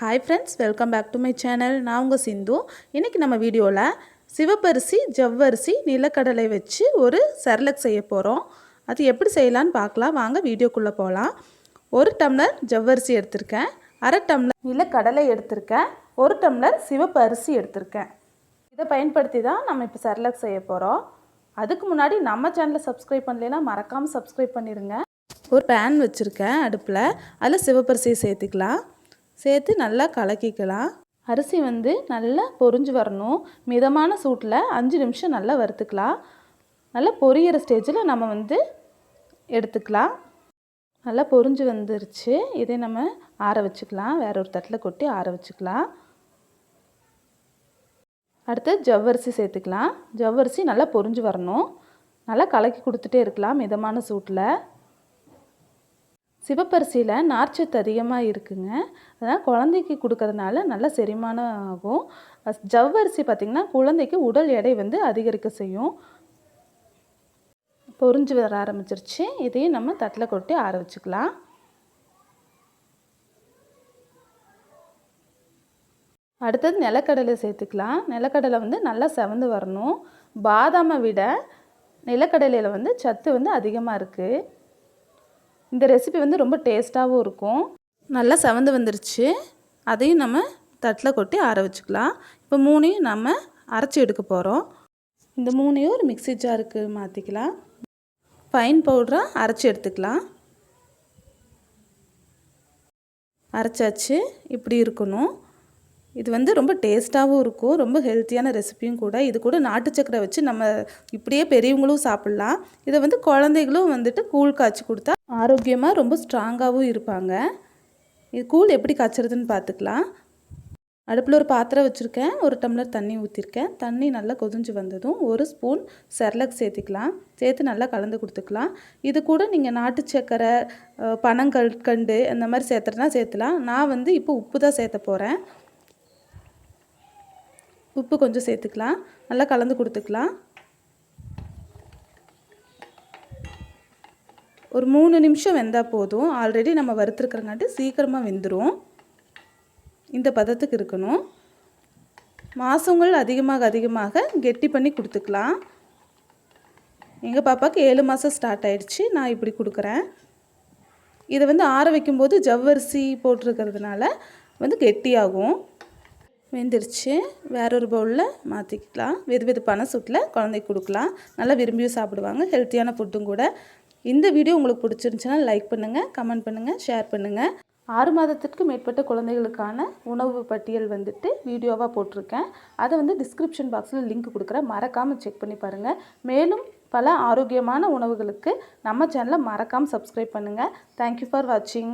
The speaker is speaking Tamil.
Hi friends welcome back to my channel நான் உங்கள் சிந்து. இன்றைக்கி நம்ம வீடியோவில் சிவப்பரிசி ஜவ்வரிசி நிலக்கடலை வச்சு ஒரு சரலக் செய்ய போகிறோம் அது எப்படி செய்யலான்னு பார்க்கலாம். வாங்க வீடியோக்குள்ளே போகலாம் ஒரு டம்ளர் ஜவ்வரிசி எடுத்திருக்கேன். அரை டம்ளர் நிலக்கடலை எடுத்திருக்கேன். ஒரு டம்ளர் சிவப்பரிசி எடுத்திருக்கேன். இதை பயன்படுத்தி தான் நம்ம இப்போ சரலக் செய்ய போகிறோம் அதுக்கு முன்னாடி நம்ம சேனலை சப்ஸ்கிரைப் பண்ணலைன்னா மறக்காமல் சப்ஸ்கிரைப் பண்ணிடுங்க ஒரு பேன் வச்சுருக்கேன் அடுப்பில். அதில் சிவப்பரிசியை சேர்த்துக்கலாம். சேர்த்து நல்லா கலக்கிக்கலாம். அரிசி வந்து நல்லா பொரிஞ்சு வரணும். மிதமான சூட்டில் அஞ்சு நிமிஷம் நல்லா வறுத்துக்கலாம். நல்லா பொரியிற ஸ்டேஜில் நம்ம வந்து எடுத்துக்கலாம். நல்லா பொரிஞ்சு வந்துருச்சு. இதை நம்ம ஆற வச்சுக்கலாம். வேற ஒரு தட்டில் கொட்டி ஆற வச்சுக்கலாம். அடுத்து ஜவ்வரிசி சேர்த்துக்கலாம். ஜவ்வரிசி நல்லா பொரிஞ்சு வரணும். நல்லா கலக்கி கொடுத்துட்டே இருக்கலாம் மிதமான சூட்டில். சிவப்பரிசியில் நார்ச்சத்து அதிகமாக இருக்குங்க. அதனால் குழந்தைக்கு கொடுக்கறதுனால நல்ல செரிமானம் ஆகும் ஜவ்வரிசி பார்த்திங்கன்னா குழந்தைக்கு உடல் எடை வந்து அதிகரிக்க செய்யும். பொரிஞ்சு வர ஆரம்பிச்சிருச்சு. இதையும் நம்ம தட்டில் கொட்டி ஆற வச்சுக்கலாம். அடுத்தது நிலக்கடலை சேர்த்துக்கலாம். நிலக்கடலை வந்து நல்லா செவந்து வரணும். பாதாமை விட நிலக்கடலையில் வந்து சத்து வந்து அதிகமாக இருக்குது இந்த ரெசிபி வந்து ரொம்ப டேஸ்ட்டாகவும் இருக்கும். நல்லா செவந்து வந்துருச்சு. அதையும் நம்ம தட்டில் கொட்டி ஆற வச்சுக்கலாம். இப்போ மூணையும் நம்ம அரைச்சி எடுக்க போகிறோம் இந்த மூணையும் ஒரு மிக்சி ஜாருக்கு மாற்றிக்கலாம் ஃபைன் பவுடராக அரைச்சி எடுத்துக்கலாம். அரைச்சாச்சு. இப்படி இருக்கணும். இது வந்து ரொம்ப டேஸ்ட்டாகவும் இருக்கும். ரொம்ப ஹெல்த்தியான ரெசிபியும் கூட. இது கூட நாட்டு சக்கரை வச்சு நம்ம இப்படியே பெரியவங்களும் சாப்பிட்லாம். இதை வந்து குழந்தைகளும் வந்துட்டு கூழ் காய்ச்சி கொடுத்தா ஆரோக்கியமாக ரொம்ப ஸ்ட்ராங்காகவும் இருப்பாங்க. இது கூழ் எப்படி காய்ச்சறதுன்னு பார்த்துக்கலாம் அடுப்பில் ஒரு பாத்திரம் வச்சுருக்கேன். ஒரு டம்ளர் தண்ணி ஊற்றிருக்கேன் தண்ணி நல்லா கொதிஞ்சு வந்ததும் ஒரு ஸ்பூன் செர்லக் சேர்த்துக்கலாம். சேர்த்து நல்லா கலந்து கொடுத்துக்கலாம். இது கூட நீங்கள் நாட்டு சக்கரை பனங்கல் பனங்கற்கண்டு அந்த மாதிரி சேர்த்துறதுனா சேர்த்துலாம். நான் வந்து இப்போ உப்பு தான் சேர்த்த போகிறேன் உப்பு கொஞ்சம் சேர்த்துக்கலாம். நல்லா கலந்து கொடுத்துக்கலாம். ஒரு மூணு நிமிஷம் வெந்தால் போதும். ஆல்ரெடி நம்ம வறுத்துருக்கறங்காட்டி சீக்கிரமாக வெந்துடும் இந்த பதத்துக்கு இருக்கணும். மாதங்கள் அதிகமாக அதிகமாக கெட்டி பண்ணி கொடுத்துக்கலாம். எங்கள் பாப்பாவுக்கு ஏழு மாதம் ஸ்டார்ட் ஆகிடுச்சி நான் இப்படி கொடுக்குறேன். இதை வந்து ஆற வைக்கும்போது ஜவ்வரிசி போட்டிருக்கிறதுனால வந்து கெட்டியாகும். வெந்துருச்சு. வேறொரு பவுலில் மாற்றிக்கலாம் வெது வெதுப்பான சூட்டில் குழந்தைக்கு கொடுக்கலாம். நல்லா விரும்பியும் சாப்பிடுவாங்க. ஹெல்த்தியான ஃபுட்டும் கூட இந்த வீடியோ உங்களுக்கு பிடிச்சிருந்துச்சுன்னா லைக் பண்ணுங்கள் கமெண்ட் பண்ணுங்கள் ஷேர் பண்ணுங்கள் ஆறு மாதத்திற்கு மேற்பட்ட குழந்தைகளுக்கான உணவு பட்டியல் வந்துட்டு வீடியோவாக போட்டிருக்கேன். அதை வந்து டிஸ்கிரிப்ஷன் பாக்ஸில் லிங்க் கொடுக்குறேன் மறக்காமல் செக் பண்ணி பாருங்கள் மேலும் பல ஆரோக்கியமான உணவுகளுக்கு நம்ம சேனலை மறக்காமல் சப்ஸ்கிரைப் பண்ணுங்கள் தேங்க்யூ ஃபார் வாட்சிங்